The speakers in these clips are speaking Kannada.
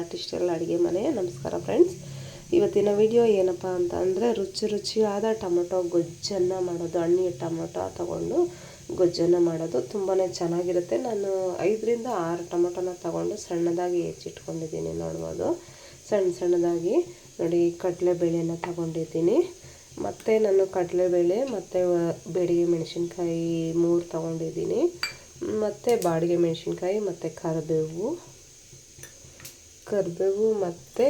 ಆರ್ಟಿಸ್ಟೆಲ್ಲ ಅಡುಗೆ ಮನೆ. ನಮಸ್ಕಾರ ಫ್ರೆಂಡ್ಸ್ ಇವತ್ತಿನ ವಿಡಿಯೋ ಏನಪ್ಪ ಅಂತ ಅಂದರೆ ರುಚಿ ರುಚಿಯಾದ ಟೊಮೊಟೊ ಗೊಜ್ಜನ್ನು ಮಾಡೋದು. ಹಣ್ಣಿ ಟೊಮೊಟೊ ತಗೊಂಡು ಗೊಜ್ಜನ್ನು ಮಾಡೋದು. ತುಂಬಾ ಚೆನ್ನಾಗಿರುತ್ತೆ. ನಾನು ಐದರಿಂದ ಆರು ಟೊಮೊಟೊನ ತಗೊಂಡು ಸಣ್ಣದಾಗಿ ಹೆಚ್ಚಿಟ್ಕೊಂಡಿದ್ದೀನಿ. ನೋಡ್ಬೋದು. ಸಣ್ಣ ಸಣ್ಣದಾಗಿ ನೋಡಿ, ಕಡಲೆಬೇಳೆನ ತಗೊಂಡಿದ್ದೀನಿ. ಮತ್ತು ನಾನು ಕಡಲೆಬೇಳೆ ಮತ್ತು ಬೆಡಿಗೆ ಮೆಣಸಿನ್ಕಾಯಿ ಮೂರು ತಗೊಂಡಿದ್ದೀನಿ. ಮತ್ತು ಬಾಡಿಗೆ ಮೆಣಸಿನ್ಕಾಯಿ ಮತ್ತು ಕರಿಬೇವು. ಕರಿಬೇವು ಮತ್ತು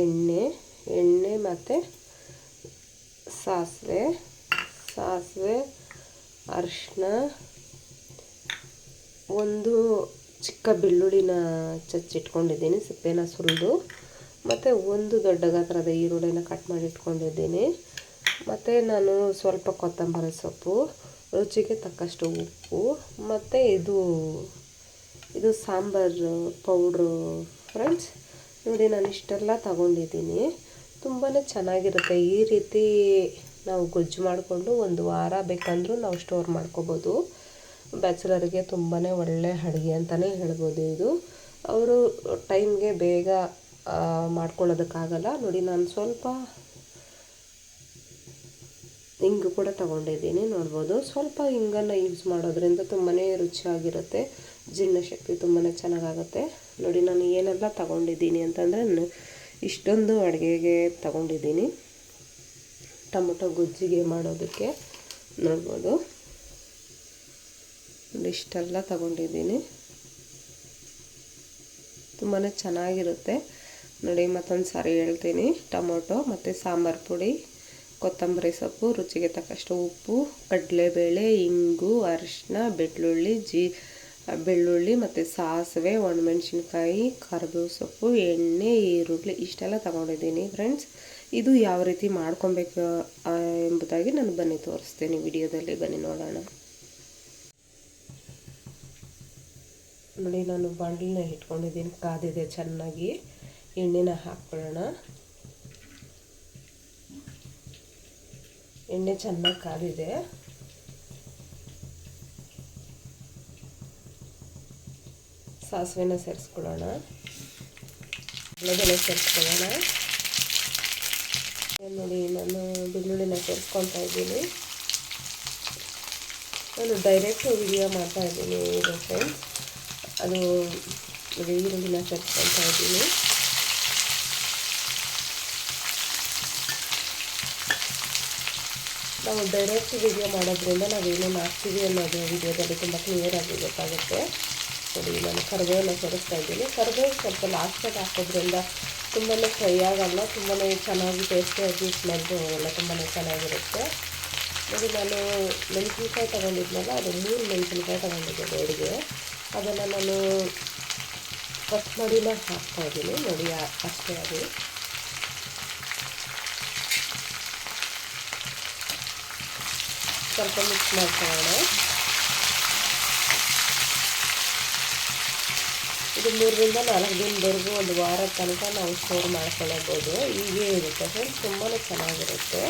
ಎಣ್ಣೆ ಎಣ್ಣೆ ಮತ್ತು ಸಾಸಿವೆ ಸಾಸಿವೆ ಅರಿಶಿನ ಒಂದು ಚಿಕ್ಕ ಬೆಳ್ಳುಳ್ಳಿನ ಚಚ್ಚಿಟ್ಕೊಂಡಿದ್ದೀನಿ, ಸಿಪ್ಪೆನ ಸುರಿದು. ಮತ್ತು ಒಂದು ದೊಡ್ಡ ಗಾತ್ರದ ಈರುಳ್ಳಿನ ಕಟ್ ಮಾಡಿ ಇಟ್ಕೊಂಡಿದ್ದೀನಿ. ಮತ್ತು ನಾನು ಸ್ವಲ್ಪ ಕೊತ್ತಂಬರಿ ಸೊಪ್ಪು, ರುಚಿಗೆ ತಕ್ಕಷ್ಟು ಉಪ್ಪು, ಮತ್ತು ಇದು ಇದು ಸಾಂಬಾರು, ಪೌಡ್ರು, ಫ್ರೆಂಡ್ಸ್. ನೋಡಿ, ನಾನು ಇಷ್ಟೆಲ್ಲ ತಗೊಂಡಿದ್ದೀನಿ. ತುಂಬಾ ಚೆನ್ನಾಗಿರುತ್ತೆ. ಈ ರೀತಿ ನಾವು ಗೊಜ್ಜು ಮಾಡಿಕೊಂಡು ಒಂದು ವಾರ ಬೇಕಂದ್ರೂ ನಾವು ಸ್ಟೋರ್ ಮಾಡ್ಕೋಬೋದು. ಬ್ಯಾಚುಲರ್ಗೆ ತುಂಬಾ ಒಳ್ಳೆ ಅಡುಗೆ ಅಂತಲೇ ಹೇಳ್ಬೋದು ಇದು. ಅವರು ಟೈಮ್ಗೆ ಬೇಗ ಮಾಡ್ಕೊಳ್ಳೋದಕ್ಕಾಗಲ್ಲ. ನೋಡಿ, ನಾನು ಸ್ವಲ್ಪ ಹಿಂಗು ಕೂಡ ತಗೊಂಡಿದ್ದೀನಿ, ನೋಡ್ಬೋದು. ಸ್ವಲ್ಪ ಹಿಂಗನ್ನು ಯೂಸ್ ಮಾಡೋದ್ರಿಂದ ತುಂಬಾ ರುಚಿಯಾಗಿರುತ್ತೆ. ಜೀರ್ಣಶಕ್ತಿ ತುಂಬಾ ಚೆನ್ನಾಗಾಗುತ್ತೆ. ನೋಡಿ, ನಾನು ಏನೆಲ್ಲ ತಗೊಂಡಿದ್ದೀನಿ ಅಂತಂದರೆ ಇಷ್ಟೊಂದು ಅಡುಗೆಗೆ ತಗೊಂಡಿದ್ದೀನಿ. ಟೊಮೊಟೊ ಗೊಜ್ಜಿಗೆ ಮಾಡೋದಕ್ಕೆ, ನೋಡ್ಬೋದು. ನೋಡಿ, ಇಷ್ಟೆಲ್ಲ ತಗೊಂಡಿದ್ದೀನಿ. ತುಂಬಾ ಚೆನ್ನಾಗಿರುತ್ತೆ. ನೋಡಿ, ಮತ್ತೊಂದು ಸಾರಿ ಹೇಳ್ತೀನಿ. ಟೊಮೊಟೊ ಮತ್ತು ಸಾಂಬಾರು ಪುಡಿ, ಕೊತ್ತಂಬರಿ ಸೊಪ್ಪು, ರುಚಿಗೆ ತಕ್ಕಷ್ಟು ಉಪ್ಪು, ಕಡಲೆಬೇಳೆ, ಇಂಗು ಅರಿಶಿನ ಬೆಳ್ಳುಳ್ಳಿ, ಜೀ ಬೆಳ್ಳುಳ್ಳಿ ಮತ್ತು ಸಾಸಿವೆ, ಒಣಮೆಣ್ಸಿನ್ಕಾಯಿ, ಕರಿಬೇವು ಸೊಪ್ಪು, ಎಣ್ಣೆ, ಈರುಳ್ಳಿ ಇಷ್ಟೆಲ್ಲ ತಗೊಂಡಿದ್ದೀನಿ ಫ್ರೆಂಡ್ಸ್ ಇದು ಯಾವ ರೀತಿ ಮಾಡ್ಕೊಬೇಕು ಎಂಬುದಾಗಿ ನಾನು ಬನ್ನಿ, ತೋರಿಸ್ತೀನಿ ವಿಡಿಯೋದಲ್ಲಿ. ಬನ್ನಿ ನೋಡೋಣ. ನೋಡಿ, ನಾನು ಬಾಂಡ್ಲಿನ ಇಟ್ಕೊಂಡಿದ್ದೀನಿ. ಕಾದಿದೆ ಚೆನ್ನಾಗಿ. ಎಣ್ಣೆನ ಹಾಕ್ಕೊಳ್ಳೋಣ ಎಣ್ಣೆ ಚೆನ್ನಾಗಿ ಕಾದಿದೆ. ಸಾಸಿವೆನ ಸೇರಿಸ್ಕೊಳ್ಳೋಣ. ಬೆಳೆದೆಲೆ ಸೇರಿಸ್ಕೊಳ್ಳೋಣ. ನೋಡಿ ನಾನು ಬೆಳ್ಳುಳ್ಳಿನ ಸೇರಿಸ್ಕೊತಾ ಇದ್ದೀನಿ. ನಾನು ಡೈರೆಕ್ಟ್ ವಿಡಿಯೋ ಮಾಡ್ತಾ ಇದ್ದೀನಿ ಇದು ಫ್ರೆಂಡ್ಸ್ ಅದು ಈರುಳ್ಳಿನ ಸೇರಿಸ್ಕೊತಾ ಇದ್ದೀನಿ. ನಾವು ಡೈರೆಕ್ಟ್ ವಿಡಿಯೋ ಮಾಡೋದ್ರಿಂದ ನಾವು ಏನೇನು ಹಾಕ್ತೀವಿ ಅನ್ನೋದು ವಿಡಿಯೋದಲ್ಲಿ ತುಂಬ ಕ್ಲಿಯರಾಗಿ ಗೊತ್ತಾಗುತ್ತೆ. ನೋಡಿ ನಾನು ಕರಿಬೇವನ್ನ ಸೇರಿಸ್ತಾ ಇದ್ದೀನಿ. ಕರಿಬೇವು ಸ್ವಲ್ಪ ಲಾಸ್ಟಾಗಿ ಹಾಕೋದ್ರಿಂದ ತುಂಬಾ ಫ್ರೈ ಆಗಲ್ಲ ತುಂಬಾ ಚೆನ್ನಾಗಿ ಟೇಸ್ಟಿಯಾಗಿ ಸ್ಮೆಲ್ಲು ಎಲ್ಲ ತುಂಬಾ ಚೆನ್ನಾಗಿರುತ್ತೆ. ನೋಡಿ, ನಾನು ಮೆಣಸಿನ್ಕಾಯಿ ತೊಗೊಂಡಿದ್ನಲ್ಲ, ಅದು ಮೂರು ಮೆಣಸಿನ್ಕಾಯಿ ತೊಗೊಂಡಿದ್ದೆ ಬೇಡಿಗೆ ಅದನ್ನು ನಾನು ಕಟ್ ಮಾಡಿನ ಹಾಕ್ತಾಯಿದ್ದೀನಿ ನೋಡಿ ಅಷ್ಟೇ ಅದು. ಸ್ವಲ್ಪ ಮಿಕ್ಸ್ ಮಾಡ್ಕೊಳ್ಳೋಣ. ಇದು ಮೂರರಿಂದ ನಾಲ್ಕು ದಿನದವರೆಗೂ ಒಂದು ವಾರ ತನಕ ನಾವು ಸ್ಟೋರ್ ಮಾಡ್ಕೊಳ್ಳೋಬೋದು ಹೀಗೆ ಇರುತ್ತೆ ಫ್ರೆಂಡ್ಸ್ ತುಂಬಾ ಚೆನ್ನಾಗಿರುತ್ತೆ.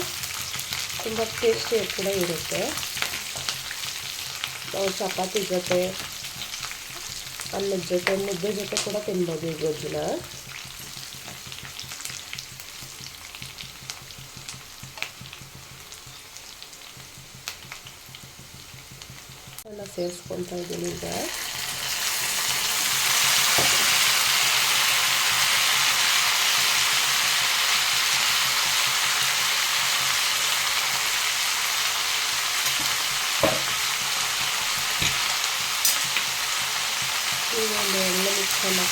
ತುಂಬ ಟೇಸ್ಟಿ ಕೂಡ ಇರುತ್ತೆ. ನಾವು ಚಪಾತಿ ಜೊತೆ, ಅನ್ನದ ಜೊತೆ, ಮುದ್ದೆ ಜೊತೆ ಕೂಡ ತಿನ್ಬೋದು ಈ ಗೊಜ್ಜನ್ನ ಎಲ್ಲ ಸೇರಿಸ್ಕೊತಾ ಇದ್ದೀನಿ ಈಗ ಈಗ ಒಂದು ಎಣ್ಣೆ ಮಿಕ್ಸನ್ನು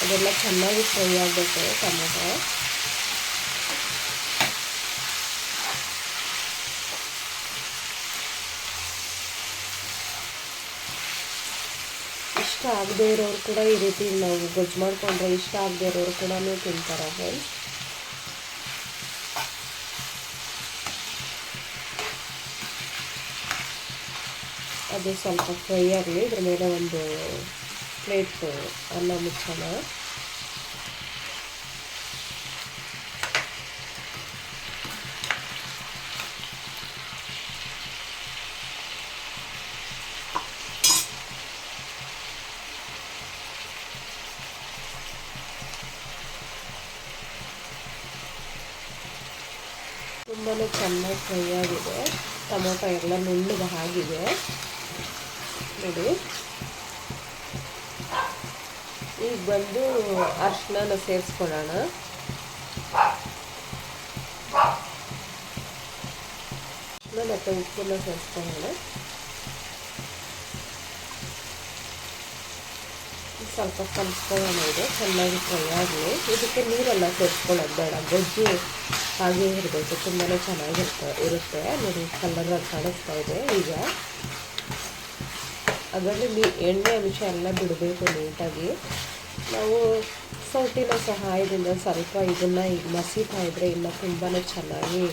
ಅದೆಲ್ಲ ಚೆನ್ನಾಗಿ ಫ್ರೈ ಆಗಬೇಕು ಟೊಮೊಟೊ. ಇಷ್ಟ ಆಗದೇ ಇರೋರು ಕೂಡ ಈ ರೀತಿ ನಾವು ಗೊಜ್ಜು ಮಾಡಿಕೊಂಡ್ರೆ ಇಷ್ಟ ಆಗದೆ ಇರೋರು ಕೂಡ ತಿಂತಾರೆ ಫ್ರೆಂಡ್ಸ್ ಅದು ಸ್ವಲ್ಪ ಫ್ರೈ ಆಗಲಿ ಇದ್ರ ಮೇಲೆ ಒಂದು ಪ್ಲೇಟ್ ಅನ್ನ ಮುಚ್ಚೋಣ. ತುಂಬಾ ಚೆನ್ನಾಗಿ ಫ್ರೈ ಆಗಿದೆ. ಟೊಮೊಟೊ ಎಲ್ಲ ನುಣ್ಣಗೆ ಆಗಿದೆ. ನೋಡಿ ಈಗ ಬಂದು ಅರ್ಶಿನ ಸೇರಿಸ್ಕೊಳ್ಳೋಣ. ಮತ್ತು ಉಪ್ಪನ್ನ ಸೇರಿಸ್ಕೊಳ್ಳೋಣ. ಸ್ವಲ್ಪ ಕಲಿಸ್ಕೊಳ್ಳೋಣ ಇದು, ಚೆನ್ನಾಗಿ ಫ್ರೈ ಆಗಲಿ. ಇದಕ್ಕೆ ನೀರೆಲ್ಲ ಸೇರಿಸ್ಕೊಳ್ಳೋದು ಬೇಡ, ಗೊಜ್ಜು ಹಾಗೆ ಇರಬೇಕು ತುಂಬಾ ಚೆನ್ನಾಗಿರ್ತ, ಇರುತ್ತೆ. ನೋಡಿ ಕಲ್ಲರ್ ಕಾಣಿಸ್ತಾ ಇದೆ ಈಗ. ಅದರಲ್ಲಿ ಎಣ್ಣೆ ಅಂಶ ಎಲ್ಲ ಬಿಡಬೇಕು ನೀಟಾಗಿ. ನಾವು ಸೌಟಿನ ಸಹಾಯದಿಂದ ಸ್ವಲ್ಪ ಇದನ್ನು ಈಗ ಮಸೀತಾ ಇದ್ದರೆ ಇನ್ನು ತುಂಬಾ ಚೆನ್ನಾಗಿ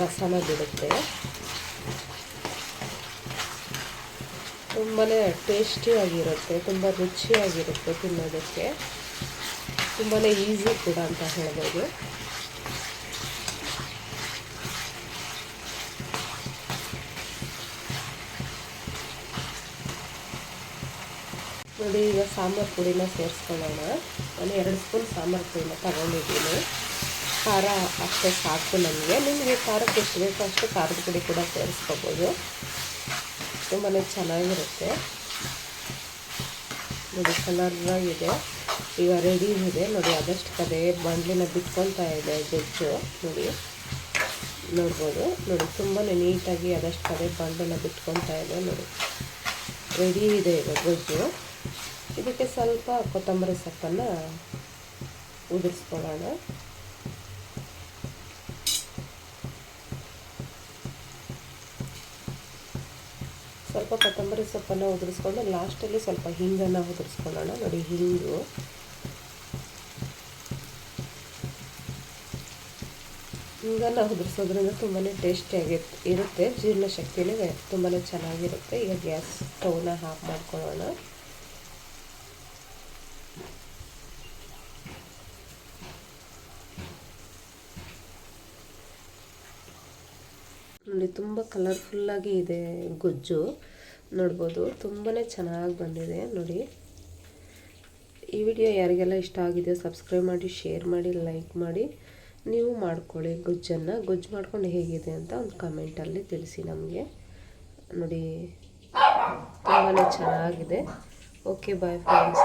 ರಸನ ಬಿಡುತ್ತೆ. ತುಂಬಾ ಟೇಸ್ಟಿಯಾಗಿರುತ್ತೆ ತುಂಬ ರುಚಿಯಾಗಿರುತ್ತೆ ತಿನ್ನೋದಕ್ಕೆ. ತುಂಬಾ ಈಸಿ ಕೂಡ ಅಂತ ಹೇಳ್ಬೋದು. ನೋಡಿ, ಈಗ ಸಾಂಬಾರು ಪುಡಿನ ಸೇರಿಸ್ಕೊಳ್ಳೋಣ. ನಾನು ಎರಡು ಸ್ಪೂನ್ ಸಾಂಬಾರು ಪುಡಿನ ತಗೊಂಡಿದ್ದೀನಿ. ಖಾರ ಅಷ್ಟೇ ಸಾಕು ನನಗೆ ನಿಮಗೆ ಖಾರಕ್ಕೆ ಎಷ್ಟು ಬೇಕೋ ಅಷ್ಟು ಖಾರದ ಪುಡಿ ಕೂಡ ಸೇರಿಸ್ಕೋಬೋದು. ತುಂಬಾ ಚೆನ್ನಾಗಿರುತ್ತೆ. ನೋಡಿ, ಕಲರಾಗಿದೆ. ಈಗ ರೆಡಿ ಇದೆ. ನೋಡಿ, ಆದಷ್ಟು ಕಡೆ ಬಂಡ್ಲಿನ ಬಿಟ್ಕೊಳ್ತಾ ಇದೆ ಗೊಜ್ಜು. ನೋಡಿ, ನೋಡ್ಬೋದು. ನೋಡಿ ತುಂಬಾ ನೀಟಾಗಿ ಆದಷ್ಟು ಕಡೆ ಬಾಣಲಿನ ಬಿಟ್ಕೊಳ್ತಾ ಇದೆ. ನೋಡಿ ರೆಡಿ ಇದೆ ಈಗ ಗೊಜ್ಜು. ಇದಕ್ಕೆ ಸ್ವಲ್ಪ ಕೊತ್ತಂಬರಿ ಸೊಪ್ಪನ್ನು ಉದುರಿಸ್ಕೊಳ್ಳೋಣ. ಸ್ವಲ್ಪ ಕೊತ್ತಂಬರಿ ಸೊಪ್ಪನ್ನು ಉದುರಿಸ್ಕೊಂಡು ಲಾಸ್ಟಲ್ಲಿ ಸ್ವಲ್ಪ ಹಿಂಗನ್ನು ಉದುರಿಸ್ಕೊಳ್ಳೋಣ. ನೋಡಿ, ಹಿಂಗು. ಹಿಂಗನ್ನು ಉದುರಿಸೋದ್ರಿಂದ ತುಂಬಾ ಟೇಸ್ಟಿಯಾಗಿ ಇರುತ್ತೆ. ಜೀರ್ಣ ಶಕ್ತಿನೇ ತುಂಬಾ ಚೆನ್ನಾಗಿರುತ್ತೆ. ಈಗ ಗ್ಯಾಸ್ ಸ್ಟೌನ ಆಫ್ ಮಾಡ್ಕೊಳ್ಳೋಣ. ನೋಡಿ, ತುಂಬ ಕಲರ್ಫುಲ್ಲಾಗಿ ಇದೆ ಗೊಜ್ಜು. ನೋಡ್ಬೋದು ತುಂಬಾ ಚೆನ್ನಾಗಿ ಬಂದಿದೆ, ನೋಡಿ. ಈ ವಿಡಿಯೋ ಯಾರಿಗೆಲ್ಲ ಇಷ್ಟ ಆಗಿದೆಯೋ ಸಬ್ಸ್ಕ್ರೈಬ್ ಮಾಡಿ ಶೇರ್ ಮಾಡಿ ಲೈಕ್ ಮಾಡಿ. ನೀವು ಮಾಡ್ಕೊಳ್ಳಿ ಗೊಜ್ಜನ್ನು. ಗೊಜ್ಜು ಮಾಡ್ಕೊಂಡು ಹೇಗಿದೆ ಅಂತ ಒಂದು ಕಮೆಂಟಲ್ಲಿ ತಿಳಿಸಿ ನಮಗೆ. ನೋಡಿ ತುಂಬಾ ಚೆನ್ನಾಗಿದೆ. Okay bye friends